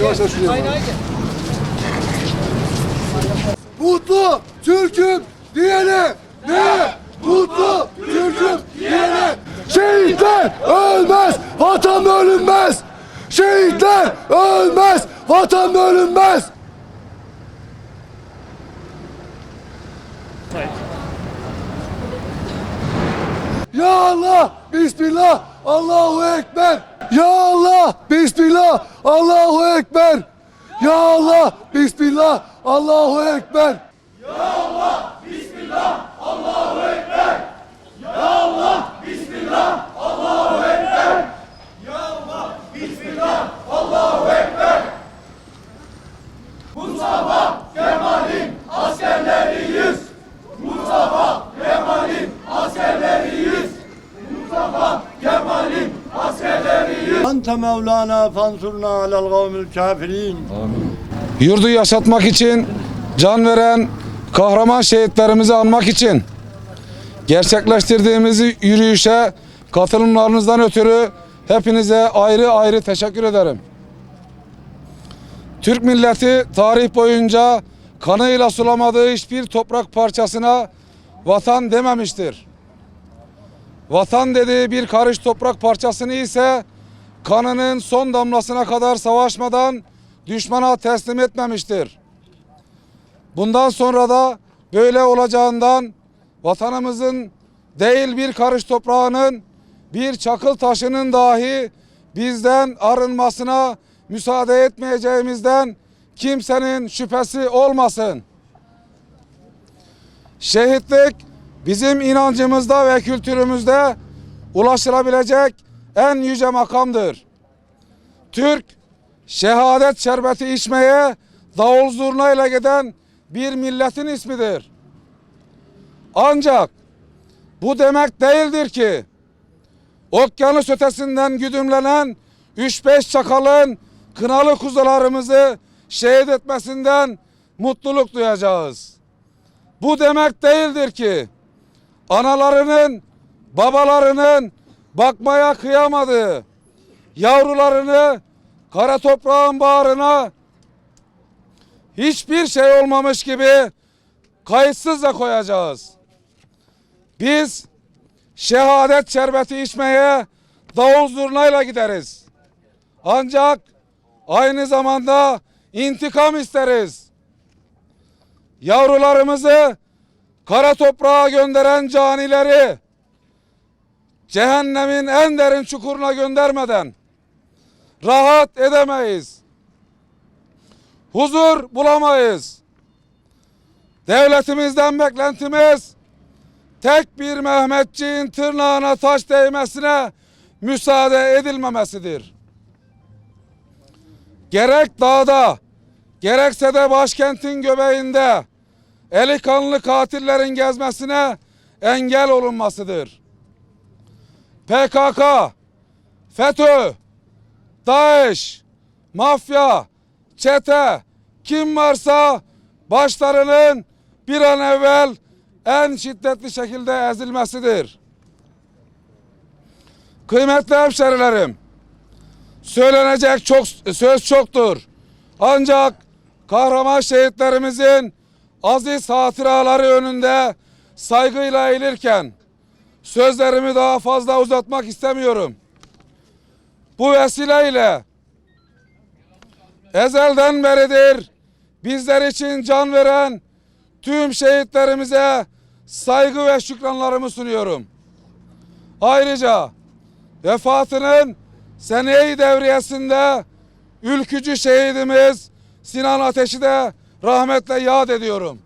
Yavaş yavaş şuraya. Mutlu Türk'üm diyene ne? Mutlu Türk'üm diyene Şehitler ölmez, vatan bölünmez. Şehitler ölmez, vatan bölünmez. Ya Allah, Bismillah, Allahu Ekber. Ya Allah, Bismillah, Allahu Ekber. Ya Allah, Bismillah, Allahu Ekber. ente mevlana fansurna alel kavmil kafirin. Yurdu yaşatmak için can veren kahraman şehitlerimizi anmak için gerçekleştirdiğimiz yürüyüşe katılımlarınızdan ötürü hepinize ayrı ayrı teşekkür ederim. Türk milleti tarih boyunca kanıyla sulamadığı hiçbir toprak parçasına vatan dememiştir. Vatan dediği bir karış toprak parçasını ise kanının son damlasına kadar savaşmadan düşmana teslim etmemiştir. Bundan sonra da böyle olacağından vatanımızın değil bir karış toprağının bir çakıl taşının dahi bizden arınmasına müsaade etmeyeceğimizden kimsenin şüphesi olmasın. Şehitlik bizim inancımızda ve kültürümüzde ulaşılabilecek en yüce makamdır. Türk şehadet şerbeti içmeye davul zurna ile giden bir milletin ismidir. Ancak bu demek değildir ki okyanus ötesinden güdümlenen 3-5 çakalın kınalı kuzularımızı şehit etmesinden mutluluk duyacağız. Bu demek değildir ki analarının, babalarının bakmaya kıyamadığı yavrularını kara toprağın bağrına hiçbir şey olmamış gibi kayıtsızla koyacağız. Biz şehadet şerbeti içmeye davul zurnayla gideriz. Ancak aynı zamanda intikam isteriz. Yavrularımızı kara toprağa gönderen canileri cehennemin en derin çukuruna göndermeden rahat edemeyiz. Huzur bulamayız. Devletimizden beklentimiz tek bir Mehmetçiğin tırnağına taş değmesine müsaade edilmemesidir. Gerek dağda, gerekse de başkentin göbeğinde eli kanlı katillerin gezmesine engel olunmasıdır. PKK, FETÖ, DAEŞ, mafya, çete, kim varsa başlarının bir an evvel en şiddetli şekilde ezilmesidir. Kıymetli hemşerilerim, söylenecek çok söz çoktur. Ancak kahraman şehitlerimizin aziz hatıraları önünde saygıyla eğilirken sözlerimi daha fazla uzatmak istemiyorum. Bu vesileyle ezelden beridir bizler için can veren tüm şehitlerimize saygı ve şükranlarımı sunuyorum. Ayrıca vefatının seneyi devriyesinde ülkücü şehidimiz Sinan Ateş'i de rahmetle yad ediyorum.